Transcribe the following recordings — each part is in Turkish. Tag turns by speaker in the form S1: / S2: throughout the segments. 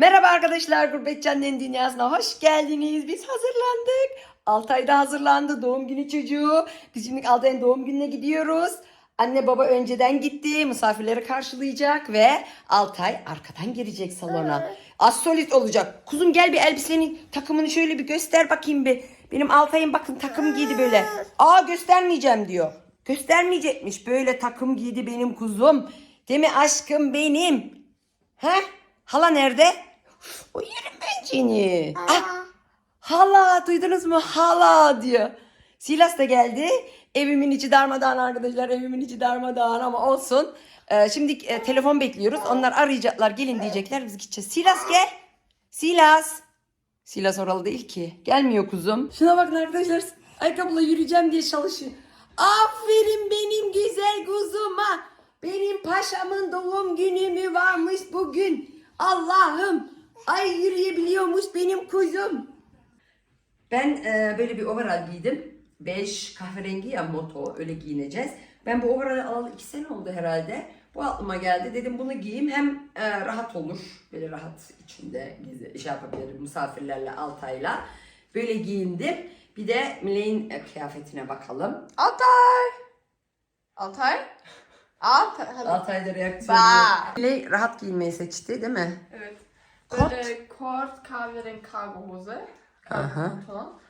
S1: Merhaba arkadaşlar, Gurbetcan'ın dünyasına hoş geldiniz. Biz hazırlandık. Altay da hazırlandı, doğum günü çocuğu. Biz şimdi Altay'ın doğum gününe gidiyoruz. Anne baba önceden gitti, misafirleri karşılayacak ve Altay arkadan girecek salona. Az solid olacak. Kuzum gel bir elbisenin takımını şöyle bir göster bakayım bir. Benim Altay'ım bakın takım giydi böyle. Aa göstermeyeceğim diyor. Göstermeyecekmiş. Böyle takım giydi benim kuzum. Değil mi aşkım benim? He? Hala nerede? O yerim ben seni. Ah, hala duydunuz mu? Hala diyor. Silas da geldi. Evimin içi darmadağın arkadaşlar. Evimin içi darmadağın ama olsun. Ee, şimdi e, telefon bekliyoruz. Onlar arayacaklar. Gelin diyecekler. Biz gideceğiz. Silas gel. Silas. Silas oralı değil ki. Gelmiyor kuzum. Şuna bakın arkadaşlar. Ayakkabıyla yürüyeceğim diye çalışıyor. Aferin benim güzel kuzuma. Benim paşamın doğum günü mü varmış bugün? Allah'ım. Ay yürüyebiliyormuş benim kuzum. Ben e, böyle bir overall giydim. Beş kahverengi ya moto öyle giyineceğiz. Ben bu overall'ı alalı iki sene oldu herhalde. Bu aklıma geldi. Dedim bunu giyeyim hem e, rahat olur. Böyle rahat içinde gizli şey yapabilirim misafirlerle Altay'la. Böyle giyindim. Bir de Miley'in e, kıyafetine bakalım.
S2: Altay. Altay. Altay.
S1: Altay'da reaksiyon yok. Miley rahat giyinmeyi seçti değil mi?
S2: Evet.
S1: Kot.
S2: Böyle kort kahverengi kargo hose.
S1: Aha.
S2: Pantolon.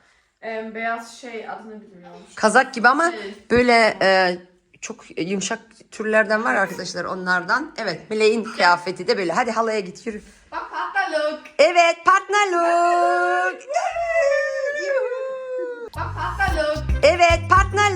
S2: Em, beyaz şey adını bilmiyorum.
S1: Kazak gibi ama
S2: Şey.
S1: böyle e, çok yumuşak türlerden var arkadaşlar onlardan. Evet Miley'in kıyafeti de böyle. Hadi halaya git yürü.
S2: Bak hatta look.
S1: Evet partner look.
S2: Bak hatta look.
S1: Evet partner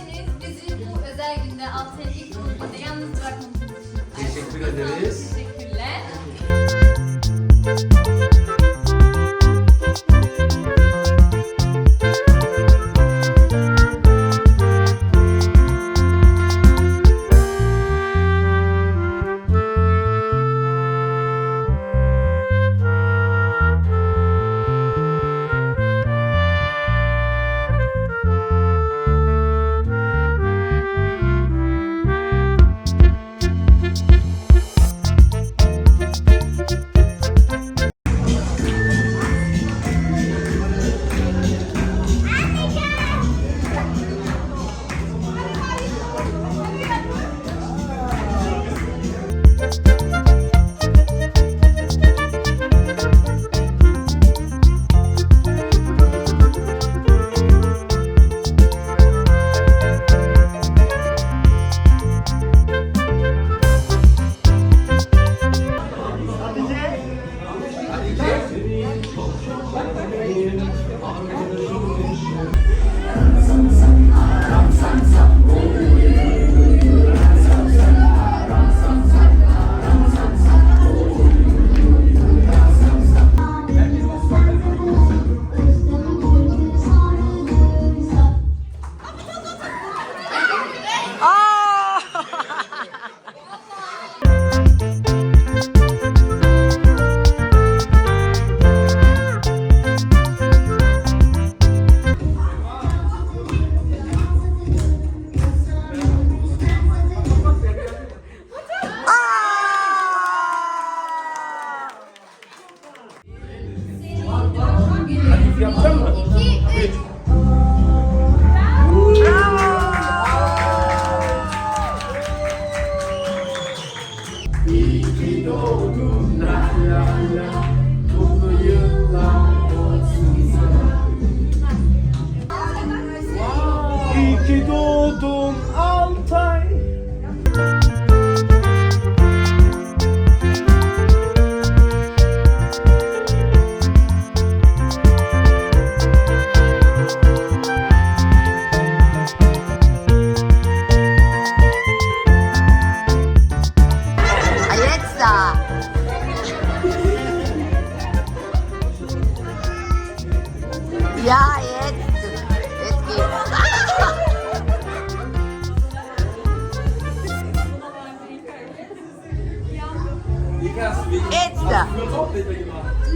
S1: Etsa.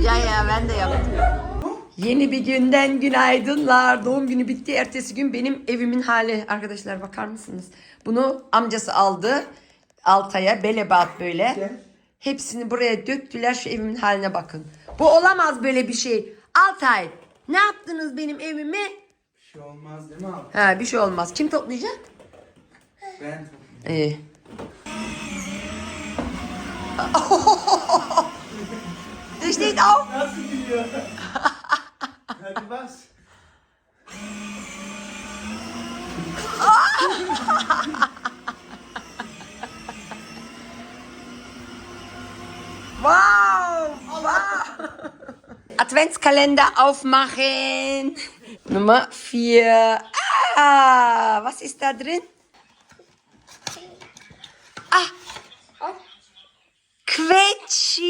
S1: Ya ya ben de yaptım. Yeni bir günden günaydınlar. Doğum günü bitti. Ertesi gün benim evimin hali. Arkadaşlar bakar mısınız? Bunu amcası aldı. Altay'a belebat böyle. Hepsini buraya döktüler. Şu evimin haline bakın. Bu olamaz böyle bir şey. Altay ne yaptınız benim evime?
S3: Şey olmaz değil mi abi?
S1: Ha bir şey olmaz. Kim toplayacak?
S3: Ben
S1: İyi. Das steht auf.
S3: Nasıl gidiyor? Hadi bas.
S1: Wow! wow. Adventskalender aufmachen. Nummer 4. Ah, was ist da drin? Ah, Quetschi.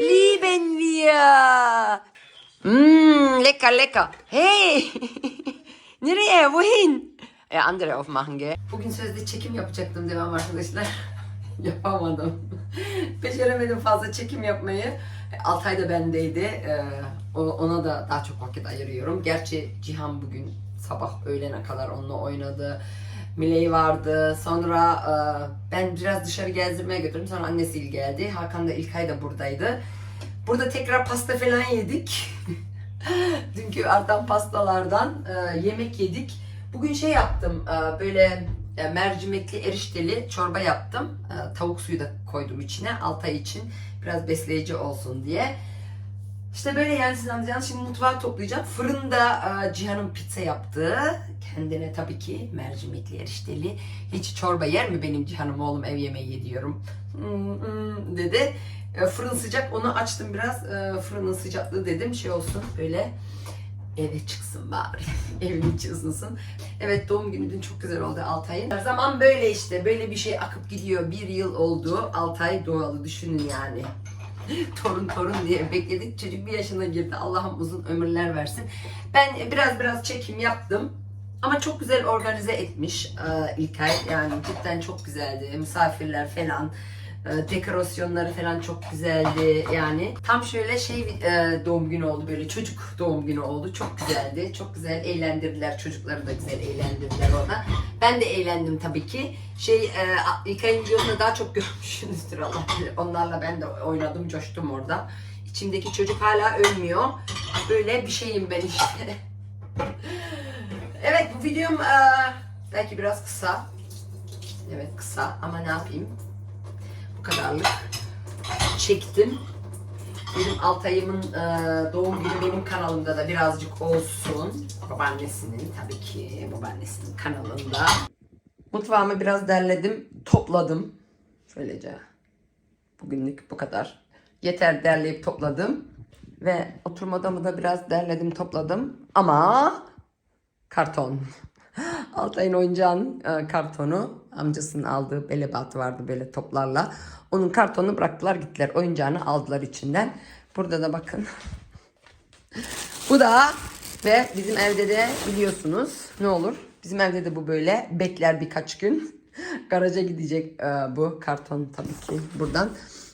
S1: Lieben wir. Mm, lecker, lecker. Hey. Nereye? Wohin? Ya andere aufmachen gell? Bugün sözde çekim yapacaktım devam arkadaşlar. Yapamadım. Beceremedim fazla çekim yapmayı. Altay da bendeydi. O- ona da daha çok vakit ayırıyorum. Gerçi Cihan bugün sabah öğlene kadar onunla oynadı. Miley vardı. Sonra e, ben biraz dışarı gezdirmeye götürdüm. Sonra annesi geldi. Hakan da İlkay da buradaydı. Burada tekrar pasta falan yedik. Dünkü artan pastalardan e, yemek yedik. Bugün şey yaptım. e, böyle e, mercimekli erişteli çorba yaptım. E, tavuk suyu da koydum içine. Altay için biraz besleyici olsun diye. İşte böyle yani siz anlayacağınız şimdi mutfağı toplayacağım. Fırında e, Cihan'ın pizza yaptığı. Kendine tabii ki mercimekli erişteli. Hiç çorba yer mi benim Cihan'ım oğlum ev yemeği yediyorum. Hmm, hmm, dedi. Fırın sıcak onu açtım biraz. Fırının sıcaklığı dedim şey olsun böyle eve çıksın bari. Evin içi ısınsın. Evet doğum günü dün çok güzel oldu Altay'ın. Zaman böyle işte böyle bir şey akıp gidiyor. Bir yıl oldu. Altay doğalı düşünün yani. torun torun diye bekledik. Çocuk bir yaşına girdi. Allah'ım uzun ömürler versin. Ben biraz biraz çekim yaptım. Ama çok güzel organize etmiş e, İlkay. Yani cidden çok güzeldi. Misafirler falan. E, Dekorasyonları falan çok güzeldi yani. Tam şöyle şey e, doğum günü oldu böyle çocuk doğum günü oldu. Çok güzeldi. Çok güzel eğlendirdiler. Çocukları da güzel eğlendirdiler orada. Ben de eğlendim tabii ki. Şey e, İlkay'ın videosunu daha çok görmüşsünüzdür Allah bilir. Onlarla ben de oynadım, coştum orada. İçimdeki çocuk hala ölmüyor. Böyle bir şeyim ben işte. evet bu videom e, belki biraz kısa. Evet kısa ama ne yapayım? Kadarlık çektim. Benim Altay'ımın e, doğum günü benim kanalımda da birazcık olsun. Babaannesinin tabii ki babaannesinin kanalında. Mutfağımı biraz derledim, topladım. Şöylece bugünlük bu kadar. Yeter derleyip topladım. Ve oturma odamı da biraz derledim, topladım. Ama karton. Altay'ın oyuncağın e, kartonu. Amcasının aldığı belebat vardı böyle toplarla. Onun kartonunu bıraktılar gittiler. Oyuncağını aldılar içinden. Burada da bakın. bu da ve bizim evde de biliyorsunuz ne olur. Bizim evde de bu böyle bekler birkaç gün. Garaja gidecek e, bu karton tabii ki buradan.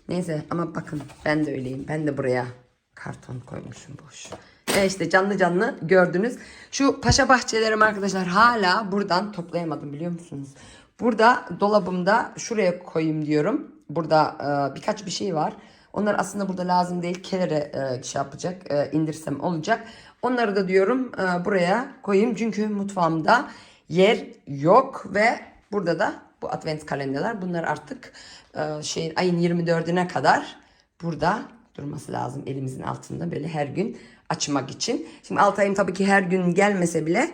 S1: Neyse ama bakın ben de öyleyim. Ben de buraya karton koymuşum boş. E işte canlı canlı gördünüz. Şu paşa bahçelerim arkadaşlar hala buradan toplayamadım biliyor musunuz? Burada dolabımda şuraya koyayım diyorum. Burada e, birkaç bir şey var. Onlar aslında burada lazım değil. Kelere e, şey yapacak, e, indirsem olacak. Onları da diyorum e, buraya koyayım. Çünkü mutfağımda yer yok ve burada da bu advent kalenderler. Bunlar artık e, şeyin ayın 24'üne kadar burada durması lazım elimizin altında böyle her gün açmak için. Şimdi Altay'ım tabii ki her gün gelmese bile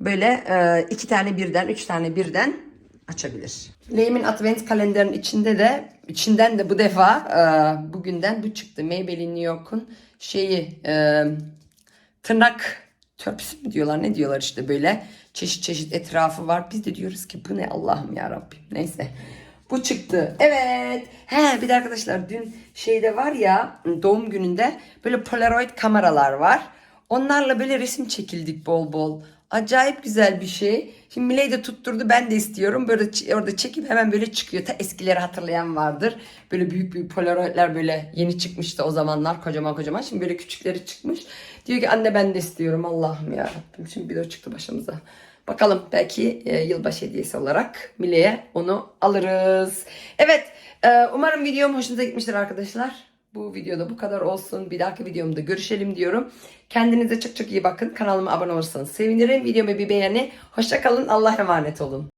S1: böyle e, iki tane birden, üç tane birden açabilir. Leymin advent kalenderin içinde de içinden de bu defa e, bugünden bu çıktı. Maybelline New York'un şeyi e, tırnak törpüsü mü diyorlar ne diyorlar işte böyle çeşit çeşit etrafı var. Biz de diyoruz ki bu ne Allah'ım ya Rabbim. Neyse. Bu çıktı. Evet. He bir de arkadaşlar dün şeyde var ya doğum gününde böyle polaroid kameralar var. Onlarla böyle resim çekildik bol bol. Acayip güzel bir şey. Şimdi Miley de tutturdu ben de istiyorum. Böyle orada çekip hemen böyle çıkıyor. Ta eskileri hatırlayan vardır. Böyle büyük büyük polaroidler böyle yeni çıkmıştı o zamanlar kocaman kocaman. Şimdi böyle küçükleri çıkmış. Diyor ki anne ben de istiyorum Allah'ım ya. Şimdi bir de çıktı başımıza. Bakalım belki e, yılbaşı hediyesi olarak Mile'ye onu alırız. Evet e, umarım videom hoşunuza gitmiştir arkadaşlar. Bu videoda bu kadar olsun. Bir dahaki videomda görüşelim diyorum. Kendinize çok çok iyi bakın. Kanalıma abone olursanız sevinirim. Videomu bir beğeni. Hoşça kalın. Allah'a emanet olun.